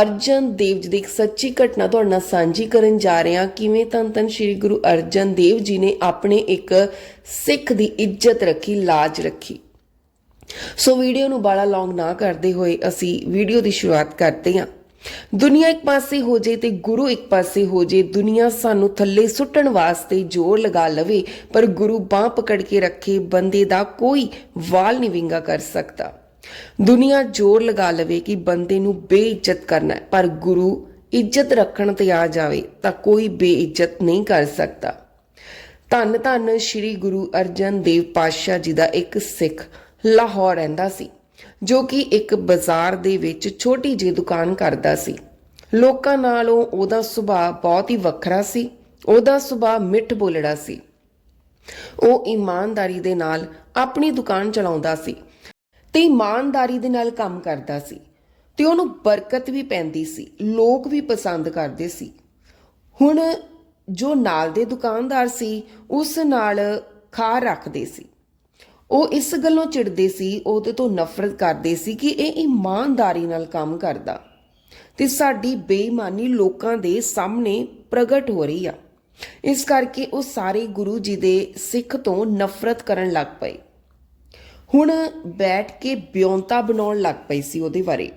ਅਰਜਨ ਦੇਵ ਜੀ ਦੀ ਇੱਕ ਸੱਚੀ ਘਟਨਾ ਤੁਹਾਡੇ ਨਾਲ ਸਾਂਝੀ ਕਰਨ ਜਾ ਰਹੇ ਹਾਂ। ਕਿਵੇਂ ਧੰਨ ਧੰਨ ਸ੍ਰੀ ਗੁਰੂ ਅਰਜਨ ਦੇਵ ਜੀ ਨੇ ਆਪਣੇ ਇੱਕ ਸਿੱਖ ਦੀ ਇੱਜ਼ਤ ਰੱਖੀ, ਲਾਜ ਰੱਖੀ। ਸੋ ਵੀਡੀਓ ਨੂੰ ਬਾਲਾ ਲੌਂਗ ਨਾ ਕਰਦੇ ਹੋਏ ਅਸੀਂ ਵੀਡੀਓ ਦੀ ਸ਼ੁਰੂਆਤ ਕਰਦੇ ਹਾਂ। ਦੁਨੀਆ ਇੱਕ ਪਾਸੇ ਹੋ ਜੇ ਤੇ ਗੁਰੂ ਇੱਕ ਪਾਸੇ ਹੋ ਜੇ, ਦੁਨੀਆ ਸਾਨੂੰ ਥੱਲੇ ਸੁੱਟਣ ਵਾਸਤੇ ਜ਼ੋਰ ਲਗਾ ਲਵੇ, ਪਰ ਗੁਰੂ ਬਾਹ ਪਕੜ ਕੇ ਰੱਖੇ, ਬੰਦੇ ਦਾ ਕੋਈ ਵਾਲ ਨਹੀਂ ਵਿੰਗਾ ਕਰ ਸਕਦਾ। ਦੁਨੀਆ ਜ਼ੋਰ ਲਗਾ ਲਵੇ ਕਿ ਬੰਦੇ ਨੂੰ ਬੇਇੱਜ਼ਤ ਕਰਨਾ ਹੈ, ਪਰ ਗੁਰੂ ਇੱਜ਼ਤ ਰੱਖਣ ਤੇ ਆ ਜਾਵੇ ਤਾਂ ਕੋਈ ਬੇਇੱਜ਼ਤ ਨਹੀਂ ਕਰ ਸਕਦਾ। ਧੰਨ ਧੰਨ ਸ੍ਰੀ ਗੁਰੂ ਅਰਜਨ ਦੇਵ ਪਾਤਸ਼ਾਹ ਜੀ ਦਾ ਇੱਕ ਸਿੱਖ ਲਾਹੌਰ ਰਹਿੰਦਾ ਸੀ, ਜੋ ਕਿ ਇੱਕ ਬਾਜ਼ਾਰ ਦੇ ਵਿੱਚ ਛੋਟੀ ਜਿਹੀ ਦੁਕਾਨ ਕਰਦਾ ਸੀ। ਲੋਕਾਂ ਨਾਲੋਂ ਉਹਦਾ ਸੁਭਾਅ ਬਹੁਤ ਹੀ ਵੱਖਰਾ ਸੀ, ਉਹਦਾ ਸੁਭਾਅ ਮਿੱਠ ਬੋਲੜਾ ਸੀ। ਉਹ ਇਮਾਨਦਾਰੀ ਦੇ ਨਾਲ ਆਪਣੀ ਦੁਕਾਨ ਚਲਾਉਂਦਾ ਸੀ। ਤੇ ਇਮਾਨਦਾਰੀ ਦੇ ਨਾਲ ਕੰਮ ਕਰਦਾ ਸੀ ਤੇ ਉਹਨੂੰ ਬਰਕਤ ਵੀ ਪੈਂਦੀ ਸੀ, ਲੋਕ ਵੀ ਪਸੰਦ ਕਰਦੇ ਸੀ। ਹੁਣ ਜੋ ਨਾਲ ਦੇ ਦੁਕਾਨਦਾਰ ਸੀ, ਉਸ ਨਾਲ ਖਾ ਰੱਖਦੇ ਸੀ। ਉਹ ਇਸ ਗੱਲੋਂ ਚਿੜਦੇ ਸੀ ਉਹਦੇ ਤੋਂ ਨਫ਼ਰਤ ਕਰਦੇ ਸੀ ਕਿ ਇਹ ਇਮਾਨਦਾਰੀ ਨਾਲ ਕੰਮ ਕਰਦਾ। ਤੇ ਸਾਡੀ ਬੇਈਮਾਨੀ ਲੋਕਾਂ ਦੇ ਸਾਹਮਣੇ ਪ੍ਰਗਟ ਹੋ ਰਹੀ ਆ। ਇਸ ਕਰਕੇ ਉਹ ਸਾਰੇ ਗੁਰੂ ਜੀ ਦੇ ਸਿੱਖ ਤੋਂ ਨਫ਼ਰਤ ਕਰਨ ਲੱਗ ਪਏ। ਹੁਣ ਬੈਠ ਕੇ ਬਿਉਂਤਾ ਬਣਾਉਣ ਲੱਗ ਪਈ ਸੀ ਉਹਦੇ ਬਾਰੇ।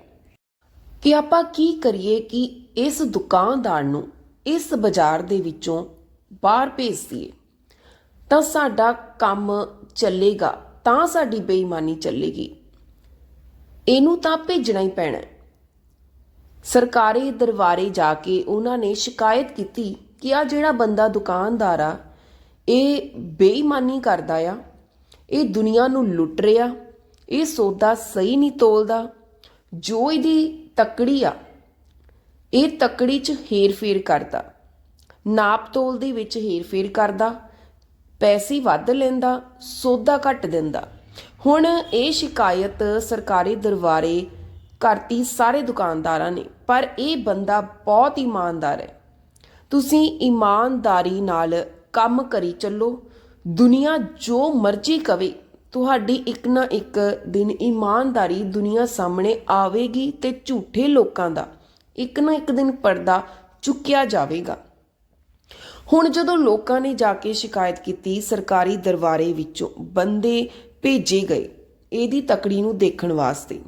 ਕਿ ਆਪਾਂ ਕੀ ਕਰੀਏ ਕਿ ਇਸ ਦੁਕਾਨਦਾਰ ਨੂੰ ਇਸ ਬਾਜ਼ਾਰ ਦੇ ਵਿੱਚੋਂ ਬਾਹਰ ਭੇਜ ਦਈਏ। ਤਾਂ ਸਾਡਾ ਕੰਮ ਚੱਲੇਗਾ, ਤਾਂ ਸਾਡੀ ਬੇਈਮਾਨੀ ਚੱਲੇਗੀ। ਇਹਨੂੰ ਤਾਂ ਭੇਜਣਾ ਹੀ ਪੈਣਾ ਸਰਕਾਰੀ ਦਰਬਾਰੇ ਜਾ ਕੇ ਉਹਨਾਂ ਨੇ ਸ਼ਿਕਾਇਤ ਕੀਤੀ ਕਿ ਆ ਜਿਹੜਾ ਬੰਦਾ ਦੁਕਾਨਦਾਰ ਆ, ਇਹ ਬੇਈਮਾਨੀ ਕਰਦਾ ਆ। ਇਹ ਦੁਨੀਆ ਨੂੰ ਲੁੱਟ ਰਿਹਾ, ਇਹ ਸੌਦਾ ਸਹੀ ਨਹੀਂ ਤੋਲਦਾ, ਜੋ ਇਹਦੀ ਤਕੜੀ ਆ, ਇਹ ਤਕੜੀ 'ਚ ਹੇਰ-ਫੇਰ ਕਰਦਾ, ਨਾਪ ਤੋਲ ਦੇ ਵਿੱਚ ਹੇਰ-ਫੇਰ ਕਰਦਾ, ਪੈਸੇ ਵੱਧ ਲੈਂਦਾ, ਸੌਦਾ ਘੱਟ ਦਿੰਦਾ। ਹੁਣ ਇਹ ਸ਼ਿਕਾਇਤ ਸਰਕਾਰੀ ਦਰਬਾਰੇ ਕਰਤੀ ਸਾਰੇ ਦੁਕਾਨਦਾਰਾਂ ਨੇ, ਪਰ ਇਹ ਬੰਦਾ ਬਹੁਤ ਇਮਾਨਦਾਰ ਹੈ। ਤੁਸੀਂ ਇਮਾਨਦਾਰੀ ਨਾਲ ਕੰਮ ਕਰੀ ਚੱਲੋ ਦੁਨੀਆ ਜੋ ਮਰਜ਼ੀ ਕਵੇ, ਤੁਹਾਡੀ ਇੱਕ ਨਾ ਇੱਕ ਦਿਨ ਇਮਾਨਦਾਰੀ ਦੁਨੀਆ ਸਾਹਮਣੇ ਆਵੇਗੀ ਤੇ ਝੂਠੇ ਲੋਕਾਂ ਦਾ ਇੱਕ ਨਾ ਇੱਕ ਦਿਨ ਪਰਦਾ ਚੁੱਕਿਆ ਜਾਵੇਗਾ। ਹੁਣ ਜਦੋਂ ਲੋਕਾਂ ਨੇ ਜਾ ਕੇ ਸ਼ਿਕਾਇਤ ਕੀਤੀ, ਸਰਕਾਰੀ ਦਰਬਾਰੇ ਵਿੱਚੋਂ ਬੰਦੇ ਭੇਜੇ ਗਏ ਇਹਦੀ ਤਕੜੀ ਨੂੰ ਦੇਖਣ ਵਾਸਤੇ।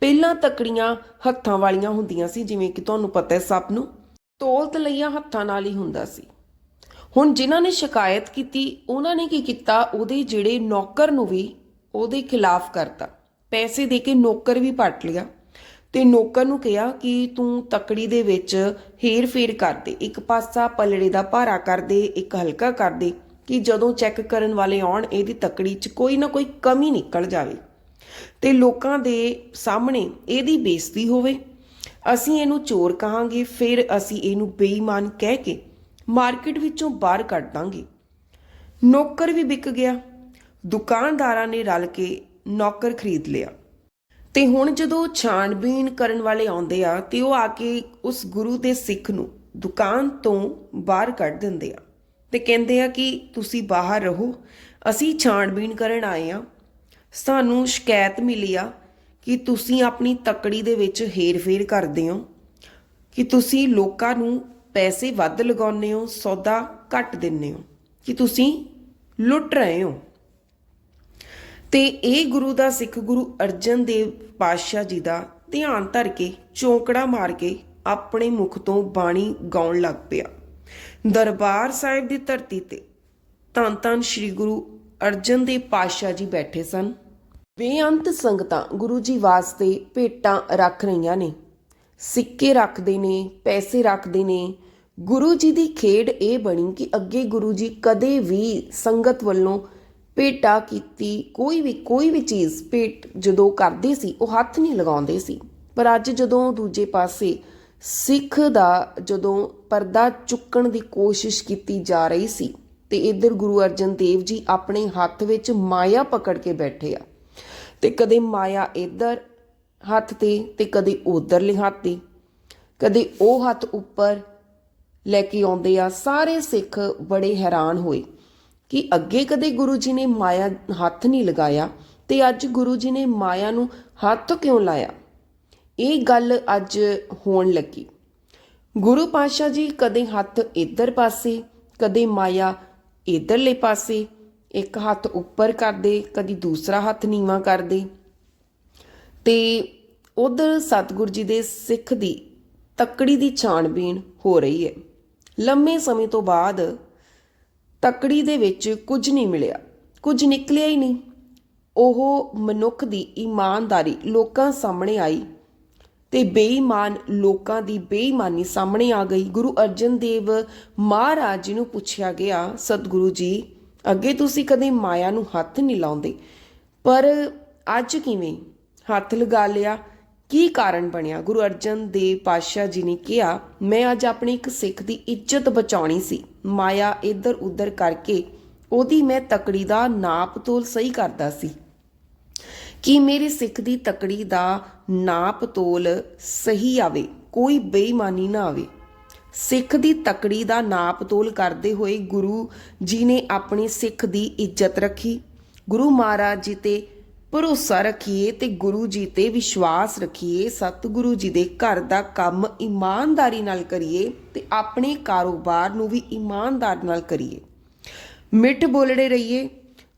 ਪਹਿਲਾਂ ਤਕੜੀਆਂ ਹੱਥਾਂ ਵਾਲੀਆਂ ਹੁੰਦੀਆਂ ਸੀ, ਜਿਵੇਂ ਕਿ ਤੁਹਾਨੂੰ ਪਤਾ ਹੈ ਸਭ ਨੂੰ। ਤੋਲ ਤਲਈਆਂ ਹੱਥਾਂ ਨਾਲ ਹੀ ਹੁੰਦਾ ਸੀ। ਹੁਣ ਜਿਨ੍ਹਾਂ ਨੇ ਸ਼ਿਕਾਇਤ ਕੀਤੀ, ਉਹਨਾਂ ਨੇ ਕੀ ਕੀਤਾ? ਉਹਦੇ ਜਿਹੜੇ ਨੌਕਰ ਨੂੰ ਵੀ ਉਹਦੇ ਖਿਲਾਫ ਕਰਤਾ। ਪੈਸੇ ਦੇ ਕੇ ਨੌਕਰ ਵੀ ਪੱਟ ਲਿਆ। ਤੇ ਨੌਕਰ ਨੂੰ ਕਿਹਾ ਕਿ ਤੂੰ ਤਕੜੀ ਦੇ ਵਿੱਚ ਹੇਰ ਫੇਰ ਕਰ ਦੇ। ਇੱਕ ਪਾਸਾ ਪਲੜੇ ਦਾ ਭਾਰਾ ਕਰ ਦੇ, ਇੱਕ ਹਲਕਾ ਕਰ ਦੇ ਕਿ ਜਦੋਂ ਚੈੱਕ ਕਰਨ ਵਾਲੇ ਆਉਣ, ਇਹਦੀ ਤਕੜੀ 'ਚ ਕੋਈ ਨਾ ਕੋਈ ਕਮੀ ਨਿਕਲ ਜਾਵੇ। ਤੇ ਲੋਕਾਂ ਦੇ ਸਾਹਮਣੇ ਇਹਦੀ ਬੇਇੱਜ਼ਤੀ ਹੋਵੇ। ਅਸੀਂ ਇਹਨੂੰ ਚੋਰ ਕਹਾਂਗੇ, ਫਿਰ ਅਸੀਂ ਇਹਨੂੰ ਬੇਈਮਾਨ ਕਹਿ ਕੇ ਮਾਰਕੀਟ ਵਿੱਚੋਂ ਬਾਹਰ ਕੱਢ ਦਾਂਗੇ। ਨੌਕਰ ਵੀ ਵਿਕ ਗਿਆ। ਦੁਕਾਨਦਾਰਾਂ ਨੇ ਰਲ ਕੇ ਨੌਕਰ ਖਰੀਦ ਲਿਆ। ਤੇ ਹੁਣ ਜਦੋਂ ਛਾਣਬੀਣ ਕਰਨ ਵਾਲੇ ਆਉਂਦੇ ਆ, ਤੇ ਉਹ ਆ ਕੇ ਉਸ ਗੁਰੂ ਦੇ ਸਿੱਖ ਨੂੰ ਦੁਕਾਨ ਤੋਂ ਬਾਹਰ ਕੱਢ ਦਿੰਦੇ ਆ। ਤੇ ਕਹਿੰਦੇ ਆ ਕਿ ਤੁਸੀਂ ਬਾਹਰ ਰਹੋ, ਅਸੀਂ ਛਾਣਬੀਣ ਕਰਨ ਆਏ ਆ। ਸਾਨੂੰ ਸ਼ਿਕਾਇਤ ਮਿਲੀ ਆ ਕਿ ਤੁਸੀਂ ਆਪਣੀ ਤਕੜੀ ਦੇ ਵਿੱਚ ਹੇਰ-ਫੇਰ ਕਰਦੇ ਹੋ, ਕਿ ਤੁਸੀਂ ਲੋਕਾਂ ਨੂੰ ਪੈਸੇ ਵੱਧ ਲਗਾਉਂਦੇ ਹੋ, ਸੌਦਾ ਘੱਟ ਦਿੰਦੇ ਹੋ। ਕਿ ਤੁਸੀਂ ਲੁੱਟ ਰਹੇ ਹੋ? ਤੇ ਇਹ ਗੁਰੂ ਦਾ ਸਿੱਖ ਗੁਰੂ ਅਰਜਨ ਦੇਵ ਪਾਤਸ਼ਾਹ ਜੀ ਦਾ ਧਿਆਨ ਧਰ ਕੇ, ਚੌਂਕੜਾ ਮਾਰ ਕੇ ਆਪਣੇ ਮੁਖ ਤੋਂ ਬਾਣੀ ਗਾਉਣ ਲੱਗ ਪਿਆ। ਦਰਬਾਰ ਸਾਹਿਬ ਦੀ ਧਰਤੀ ਤੇ ਧੰਨ ਧੰਨ ਸ੍ਰੀ ਗੁਰੂ ਅਰਜਨ ਦੇਵ ਪਾਤਸ਼ਾਹ ਜੀ ਬੈਠੇ ਸਨ। ਬੇਅੰਤ ਸੰਗਤਾਂ ਗੁਰੂ ਜੀ ਵਾਸਤੇ ਭੇਟਾਂ ਰੱਖ ਰਹੀਆਂ ਨੇ। ਸਿੱਕੇ ਰੱਖਦੇ ਨੇ, ਪੈਸੇ ਰੱਖਦੇ ਨੇ। ਗੁਰੂ ਜੀ ਦੀ ਖੇਡ ਇਹ ਬਣੀ ਕਿ ਅੱਗੇ ਗੁਰੂ ਜੀ ਕਦੇ ਵੀ ਸੰਗਤ ਵੱਲੋਂ ਭੇਟਾ ਕੀਤੀ ਕੋਈ ਵੀ ਕੋਈ ਵੀ ਚੀਜ਼ ਭੇਟ ਜਦੋਂ ਕਰਦੇ ਸੀ, ਉਹ ਹੱਥ ਨਹੀਂ ਲਗਾਉਂਦੇ ਸੀ। ਪਰ ਅੱਜ ਜਦੋਂ ਦੂਜੇ ਪਾਸੇ ਸਿੱਖ ਦਾ ਜਦੋਂ ਪਰਦਾ ਚੁੱਕਣ ਦੀ ਕੋਸ਼ਿਸ਼ ਕੀਤੀ ਜਾ ਰਹੀ ਸੀ, ਤੇ ਇੱਧਰ ਗੁਰੂ ਅਰਜਨ ਦੇਵ ਜੀ ਆਪਣੇ ਹੱਥ ਵਿੱਚ ਮਾਇਆ ਪਕੜ ਕੇ ਬੈਠੇ ਆ। ਤੇ ਕਦੇ ਮਾਇਆ ਇੱਧਰ ਹੱਥ ਤੇ ਤੇ ਕਦੇ ਉਧਰਲੇ ਹੱਥ ਤੇ, ਕਦੇ ਉਹ ਹੱਥ ਉੱਪਰ ਲੈ ਕੇ ਆਉਂਦੇ ਆ। ਸਾਰੇ ਸਿੱਖ ਬੜੇ ਹੈਰਾਨ ਹੋਏ ਕਿ ਅੱਗੇ ਕਦੇ ਗੁਰੂ ਜੀ ਨੇ ਮਾਇਆ ਹੱਥ ਨਹੀਂ ਲਗਾਇਆ ਤੇ ਅੱਜ ਗੁਰੂ ਜੀ ਨੇ ਮਾਇਆ ਨੂੰ ਹੱਥ ਕਿਉਂ ਲਾਇਆ? ਇਹ ਗੱਲ ਅੱਜ ਹੋਣ ਲੱਗੀ। ਗੁਰੂ ਪਾਤਸ਼ਾਹ ਜੀ ਕਦੇ ਹੱਥ ਇੱਧਰ ਪਾਸੇ, ਕਦੇ ਮਾਇਆ ਇੱਧਰਲੇ ਪਾਸੇ, ਇੱਕ ਹੱਥ ਉੱਪਰ ਕਰਦੇ, ਕਦੀ ਦੂਸਰਾ ਹੱਥ ਨੀਵਾ ਕਰਦੇ। ਤੇ ਉਧਰ ਸਤਿਗੁਰ ਜੀ ਦੇ ਸਿੱਖ ਦੀ ਤੱਕੜੀ ਦੀ ਛਾਣਬੀਣ ਹੋ ਰਹੀ ਹੈ। ਲੰਮੇ ਸਮੇਂ ਤੋਂ ਬਾਅਦ ਤੱਕੜੀ ਦੇ ਵਿੱਚ ਕੁਝ ਨਹੀਂ ਮਿਲਿਆ, ਕੁਝ ਨਿਕਲਿਆ ਹੀ ਨਹੀਂ। ਉਹ ਮਨੁੱਖ ਦੀ ਇਮਾਨਦਾਰੀ ਲੋਕਾਂ ਸਾਹਮਣੇ ਆਈ ਤੇ ਬੇਈਮਾਨ ਲੋਕਾਂ ਦੀ ਬੇਈਮਾਨੀ ਸਾਹਮਣੇ ਆ ਗਈ। ਗੁਰੂ ਅਰਜਨ ਦੇਵ ਮਹਾਰਾਜ ਜੀ ਨੂੰ ਪੁੱਛਿਆ ਗਿਆ, ਸਤਿਗੁਰੂ ਜੀ, ਅੱਗੇ ਤੁਸੀਂ ਕਦੇ ਮਾਇਆ ਨੂੰ ਹੱਥ ਨਹੀਂ ਲਾਉਂਦੇ, ਪਰ ਅੱਜ ਕਿਵੇਂ? ਹੱਥ ਲਗਾ ਲਿਆ। ਕੀ ਕਾਰਨ ਬਣਿਆ? ਗੁਰੂ ਅਰਜਨ ਦੇਵ ਪਾਤਸ਼ਾਹ ਜੀ ਨੇ ਕਿਹਾ, ਮੈਂ ਅੱਜ ਆਪਣੀ ਇੱਕ ਸਿੱਖ ਦੀ ਇੱਜ਼ਤ ਬਚਾਉਣੀ ਸੀ। ਮਾਇਆ ਇੱਧਰ ਉੱਧਰ ਕਰਕੇ ਉਹਦੀ ਮੈਂ ਤਕੜੀ ਦਾ ਨਾਪ ਤੋਲ ਸਹੀ ਕਰਦਾ ਸੀ। ਕਿ ਮੇਰੇ ਸਿੱਖ ਦੀ ਤਕੜੀ ਦਾ ਨਾਪ ਤੋਲ ਸਹੀ ਆਵੇ? ਕੋਈ ਬੇਈਮਾਨੀ ਨਾ ਆਵੇ। ਸਿੱਖ ਦੀ ਤਕੜੀ ਦਾ ਨਾਪ ਤੋਲ ਕਰਦੇ ਹੋਏ ਗੁਰੂ ਜੀ ਨੇ ਆਪਣੀ ਸਿੱਖ ਦੀ ਇੱਜ਼ਤ ਰੱਖੀ। ਗੁਰੂ ਮਹਾਰਾਜ ਜੀ ਤੇ ਭਰੋਸਾ ਰੱਖੀਏ ਤੇ ਗੁਰੂ ਜੀ ਤੇ ਵਿਸ਼ਵਾਸ ਰੱਖੀਏ, ਸਤਿਗੁਰੂ ਜੀ ਦੇ ਘਰ ਦਾ ਕੰਮ ਇਮਾਨਦਾਰੀ ਨਾਲ ਕਰੀਏ ਤੇ ਆਪਣੇ ਕਾਰੋਬਾਰ ਨੂੰ ਵੀ ਇਮਾਨਦਾਰ ਨਾਲ ਕਰੀਏ। ਮਿੱਠ ਬੋਲੜੇ ਰਹੀਏ,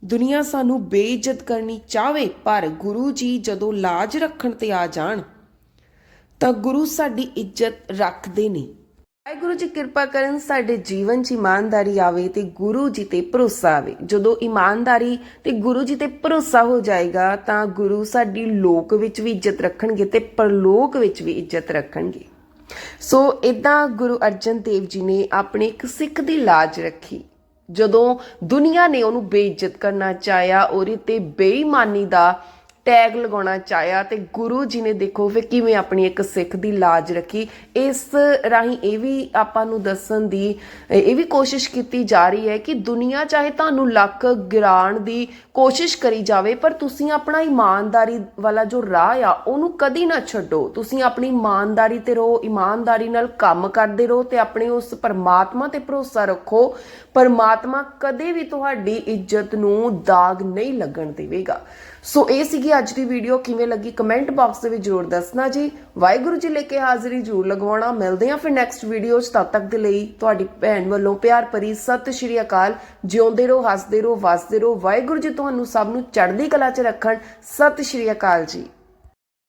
ਦੁਨੀਆ ਸਾਨੂੰ ਬੇਇੱਜ਼ਤ ਕਰਨੀ ਚਾਹਵੇ, ਪਰ ਗੁਰੂ ਜੀ ਜਦੋਂ ਲਾਜ ਰੱਖਣ ਤੇ ਆ ਜਾਣ, ਤਾਂ ਗੁਰੂ ਸਾਡੀ ਇੱਜ਼ਤ ਰੱਖਦੇ ਨੇ। ਵਾਹਿਗੁਰੂ ਜੀ ਕਿਰਪਾ ਕਰਨ ਸਾਡੇ ਜੀਵਨ 'ਚ ਇਮਾਨਦਾਰੀ ਆਵੇ ਤੇ ਗੁਰੂ ਜੀ ਤੇ ਭਰੋਸਾ ਆਵੇ। ਜਦੋਂ ਇਮਾਨਦਾਰੀ ਤੇ ਗੁਰੂ ਜੀ ਤੇ ਭਰੋਸਾ ਹੋ ਜਾਏਗਾ ਤਾਂ ਗੁਰੂ ਸਾਡੀ ਲੋਕ ਵਿੱਚ ਵੀ ਇੱਜ਼ਤ ਰੱਖਣਗੇ ਤੇ ਪਰਲੋਕ ਵਿੱਚ ਵੀ ਇੱਜ਼ਤ ਰੱਖਣਗੇ। ਸੋ ਇਦਾਂ ਗੁਰੂ ਅਰਜਨ ਦੇਵ ਜੀ ਨੇ ਆਪਣੇ ਇੱਕ ਸਿੱਖ ਦੀ ਲਾਜ ਰੱਖੀ। ਜਦੋਂ ਦੁਨੀਆ ਨੇ ਉਹਨੂੰ ਬੇਇੱਜ਼ਤ ਕਰਨਾ ਚਾਹਿਆ, ਉਹਦੇ ਤੇ ਬੇਈਮਾਨੀ ਦਾ ਟੈਗ ਲਗਾਉਣਾ ਚਾਹਿਆ ਤੇ ਗੁਰੂ ਜੀ ਨੇ ਦੇਖੋ ਫਿਰ ਕਿਵੇਂ ਆਪਣੀ ਇੱਕ ਸਿੱਖ ਦੀ ਲਾਜ ਰੱਖੀ। ਇਸ ਰਾਹੀਂ ਇਹ ਵੀ ਆਪਾਂ ਨੂੰ ਦੱਸਣ ਦੀ, ਇਹ ਵੀ ਕੋਸ਼ਿਸ਼ ਕੀਤੀ ਜਾ ਰਹੀ ਹੈ ਕਿ ਦੁਨੀਆ ਚਾਹੇ ਤੁਹਾਨੂੰ ਲੱਕ ਗਿਰਾਣ ਦੀ ਕੋਸ਼ਿਸ਼ ਕਰੀ ਜਾਵੇ, ਪਰ ਤੁਸੀਂ ਆਪਣਾ ਇਮਾਨਦਾਰੀ ਵਾਲਾ ਜੋ ਰਾਹ ਆ, ਉਹਨੂੰ ਕਦੀ ਨਾ ਛੱਡੋ। ਤੁਸੀਂ ਆਪਣੀ ਇਮਾਨਦਾਰੀ ਤੇ ਰਹੋ, ਇਮਾਨਦਾਰੀ ਨਾਲ ਕੰਮ ਕਰਦੇ ਰਹੋ ਤੇ ਆਪਣੇ ਉਸ ਪਰਮਾਤਮਾ ਤੇ ਭਰੋਸਾ ਰੱਖੋ। ਪਰਮਾਤਮਾ ਕਦੇ ਵੀ ਤੁਹਾਡੀ ਇੱਜ਼ਤ ਨੂੰ ਦਾਗ ਨਹੀਂ ਲੱਗਣ ਦੇਵੇਗਾ। ਸੋ ਇਹ ਸੀਗੀ ਅੱਜ ਦੀ ਵੀਡੀਓ ਕਿਵੇਂ ਲੱਗੀ ਕਮੈਂਟ ਬਾਕਸ ਦੇ ਵਿੱਚ ਜ਼ਰੂਰ ਦੱਸਣਾ ਜੀ। ਵਾਹਿਗੁਰੂ ਜੀ ਲੈ ਕੇ ਹਾਜ਼ਰੀ ਜ਼ਰੂਰ ਲਗਵਾਉਣਾ। ਮਿਲਦੇ ਹਾਂ ਫਿਰ ਨੈਕਸਟ ਵੀਡੀਓ 'ਚ। ਤਦ ਤੱਕ ਦੇ ਲਈ ਤੁਹਾਡੀ ਭੈਣ ਵੱਲੋਂ ਪਿਆਰ ਭਰੀ ਸਤਿ ਸ਼੍ਰੀ ਅਕਾਲ। ਜਿਉਂਦੇ ਰਹੋ, ਹੱਸਦੇ ਰਹੋ, ਵਸਦੇ ਰਹੋ। ਵਾਹਿਗੁਰੂ ਜੀ ਤੁਹਾਨੂੰ ਸਭ ਨੂੰ ਚੜ੍ਹਦੀ ਕਲਾ 'ਚ ਰੱਖਣ। ਸਤਿ ਸ਼੍ਰੀ ਅਕਾਲ ਜੀ।